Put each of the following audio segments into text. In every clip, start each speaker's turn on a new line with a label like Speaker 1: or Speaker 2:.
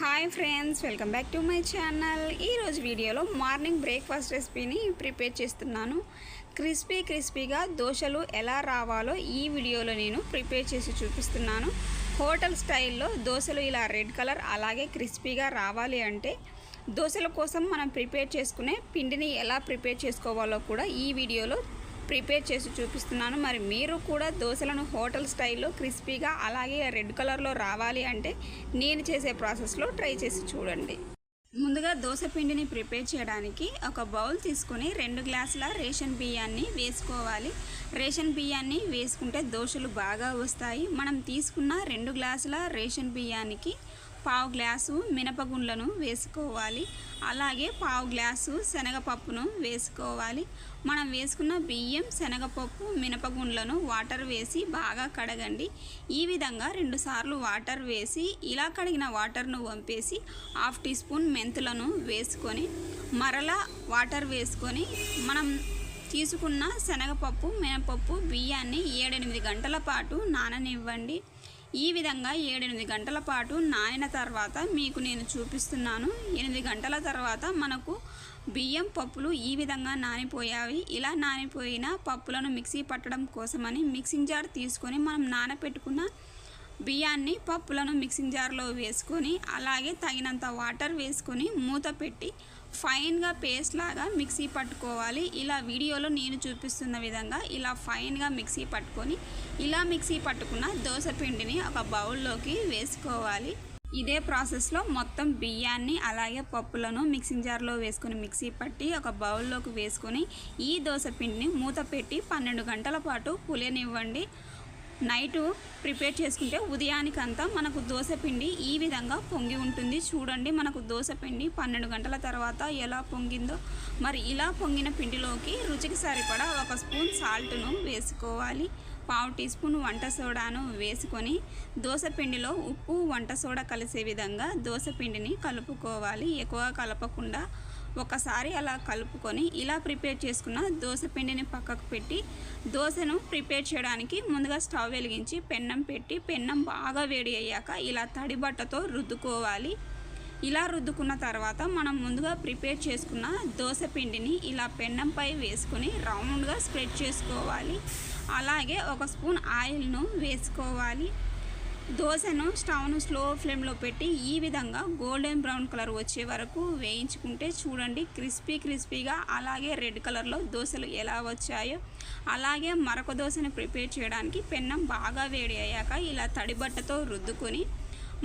Speaker 1: Hi friends welcome back to my channel ఈరోజు వీడియోలో morning breakfast రెసిపీని ప్రిపేర్ చేస్తున్నాను. క్రిస్పీ క్రిస్పీగా దోశలు ఎలా రావాలో ఈ వీడియోలో నేను ప్రిపేర్ చేసి చూపిస్తున్నాను. హోటల్ స్టైల్లో దోశలు ఇలా రెడ్ కలర్ అలాగే క్రిస్పీగా రావాలి అంటే దోశల కోసం మనం ప్రిపేర్ చేసుకునే పిండిని ఎలా ప్రిపేర్ చేసుకోవాలో కూడా ఈ వీడియోలో ప్రిపేర్ చేసి చూపిస్తున్నాను. మరి మీరు కూడా దోశలను హోటల్ స్టైల్లో క్రిస్పీగా అలాగే రెడ్ కలర్లో రావాలి అంటే నేను చేసే ప్రాసెస్లో ట్రై చేసి చూడండి. ముందుగా దోశ పిండిని ప్రిపేర్ చేయడానికి ఒక బౌల్ తీసుకొని రెండు గ్లాసుల రేషన్ బియ్యాన్ని వేసుకోవాలి. రేషన్ బియ్యాన్ని వేసుకుంటే దోశలు బాగా వస్తాయి. మనం తీసుకున్న రెండు గ్లాసుల రేషన్ బియ్యానికి పావు గ్లాసు మినపగుండ్లను వేసుకోవాలి. అలాగే పావు గ్లాసు శనగపప్పును వేసుకోవాలి. మనం వేసుకున్న బియ్యం శనగపప్పు మినపగుండ్లను వాటర్ వేసి బాగా కడగండి. ఈ విధంగా రెండుసార్లు వాటర్ వేసి ఇలా కడిగిన వాటర్ను వంపేసి హాఫ్ టీ స్పూన్ మెంతులను వేసుకొని మరలా వాటర్ వేసుకొని మనం తీసుకున్న శనగపప్పు మినపప్పు బియ్యాన్ని ఏడెనిమిది గంటల పాటు నాననివ్వండి. ఈ విధంగా ఏడెనిమిది గంటల పాటు నానిన తర్వాత మీకు నేను చూపిస్తున్నాను. ఎనిమిది గంటల తర్వాత మనకు బియ్యం పప్పులు ఈ విధంగా నానిపోయావి ఇలా నానిపోయిన పప్పులను మిక్సీ పట్టడం కోసమని మిక్సింగ్ జార్ తీసుకొని మనం నానపెట్టుకున్న బియ్యాన్ని పప్పులను మిక్సింగ్ జార్లో వేసుకొని అలాగే తగినంత వాటర్ వేసుకొని మూత పెట్టి ఫైన్గా పేస్ట్ లాగా మిక్సీ పట్టుకోవాలి. ఇలా వీడియోలో నేను చూపిస్తున్న విధంగా ఇలా ఫైన్గా మిక్సీ పట్టుకొని ఇలా మిక్సీ పట్టుకున్న దోశ పిండిని ఒక బౌల్లోకి వేసుకోవాలి. ఇదే ప్రాసెస్లో మొత్తం బియ్యాన్ని అలాగే పప్పులను మిక్సింగ్ జార్లో వేసుకుని మిక్సీ పట్టి ఒక బౌల్లోకి వేసుకొని ఈ దోశ పిండిని మూత పెట్టి పన్నెండు గంటల పాటు పులియనివ్వండి నైటు ప్రిపేర్ చేసుకుంటే ఉదయానికంతా మనకు దోశపిండి ఈ విధంగా పొంగి ఉంటుంది. చూడండి మనకు దోశ పిండి పన్నెండు గంటల తర్వాత ఎలా పొంగిందో. మరి ఇలా పొంగిన పిండిలోకి రుచికి సరిపడా ఒక స్పూన్ సాల్ట్ను వేసుకోవాలి. పావు టీ స్పూన్ వంట సోడాను వేసుకొని దోశపిండిలో ఉప్పు వంట సోడా కలిసే విధంగా దోశపిండిని కలుపుకోవాలి. ఎక్కువ కలపకుండా ఒకసారి అలా కలుపుకొని ఇలా ప్రిపేర్ చేసుకున్న దోశ పిండిని పక్కకు పెట్టి దోశను ప్రిపేర్ చేయడానికి ముందుగా స్టవ్ వెలిగించి పెన్నం పెట్టి పెన్నం బాగా వేడి అయ్యాక ఇలా తడి బట్టతో రుద్దుకోవాలి. ఇలా రుద్దుకున్న తర్వాత మనం ముందుగా ప్రిపేర్ చేసుకున్న దోశ పిండిని ఇలా పెన్నంపై వేసుకుని రౌండ్గా స్ప్రెడ్ చేసుకోవాలి. అలాగే ఒక స్పూన్ ఆయిల్ను వేసుకోవాలి. దోశను స్టవ్ను స్లో ఫ్లేమ్లో పెట్టి ఈ విధంగా గోల్డెన్ బ్రౌన్ కలర్ వచ్చే వరకు వేయించుకుంటే చూడండి క్రిస్పీ క్రిస్పీగా అలాగే రెడ్ కలర్లో దోశలు ఎలా వచ్చాయో. అలాగే మరొక దోశను ప్రిపేర్ చేయడానికి పెన్నం బాగా వేడి అయ్యాక ఇలా తడిబట్టతో రుద్దుకొని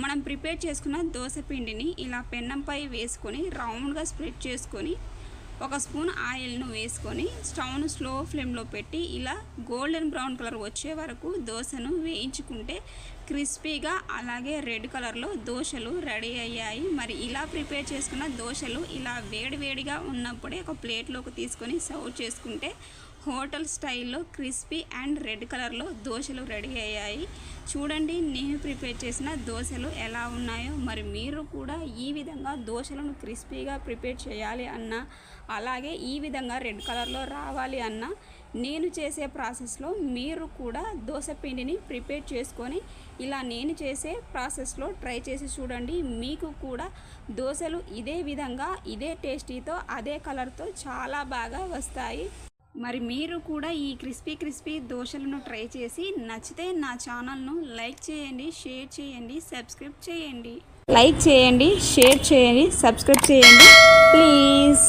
Speaker 1: మనం ప్రిపేర్ చేసుకున్న దోశ పిండిని ఇలా పెన్నంపై వేసుకొని రౌండ్గా స్ప్రెడ్ చేసుకొని ఒక స్పూన్ ఆయిల్ను వేసుకొని స్టవ్ను స్లో ఫ్లేమ్లో పెట్టి ఇలా గోల్డెన్ బ్రౌన్ కలర్ వచ్చే వరకు దోశను వేయించుకుంటే క్రిస్పీగా అలాగే రెడ్ కలర్లో దోశలు రెడీ అయ్యాయి. మరి ఇలా ప్రిపేర్ చేసుకున్న దోశలు ఇలా వేడివేడిగా ఉన్నప్పుడే ఒక ప్లేట్లోకి తీసుకొని సర్వ్ చేసుకుంటే హోటల్ స్టైల్లో క్రిస్పీ అండ్ రెడ్ కలర్లో దోశలు రెడీ అయ్యాయి. చూడండి నేను ప్రిపేర్ చేసిన దోశలు ఎలా ఉన్నాయో. మరి మీరు కూడా ఈ విధంగా దోశలను క్రిస్పీగా ప్రిపేర్ చేయాలి అన్నా అలాగే ఈ విధంగా రెడ్ కలర్లో రావాలి అన్నా నేను చేసే ప్రాసెస్లో మీరు కూడా దోశ పిండిని ప్రిపేర్ చేసుకొని ఇలా నేను చేసే ప్రాసెస్లో ట్రై చేసి చూడండి. మీకు కూడా దోశలు ఇదే విధంగా ఇదే టేస్టీతో అదే కలర్తో చాలా బాగా వస్తాయి. మరి మీరు కూడా ఈ క్రిస్పీ క్రిస్పీ దోశలను ట్రై చేసి నచ్చితే నా ఛానల్ను లైక్ చేయండి షేర్ చేయండి సబ్స్క్రైబ్ చేయండి. లైక్ చేయండి షేర్ చేయండి సబ్స్క్రైబ్ చేయండి. ప్లీజ్.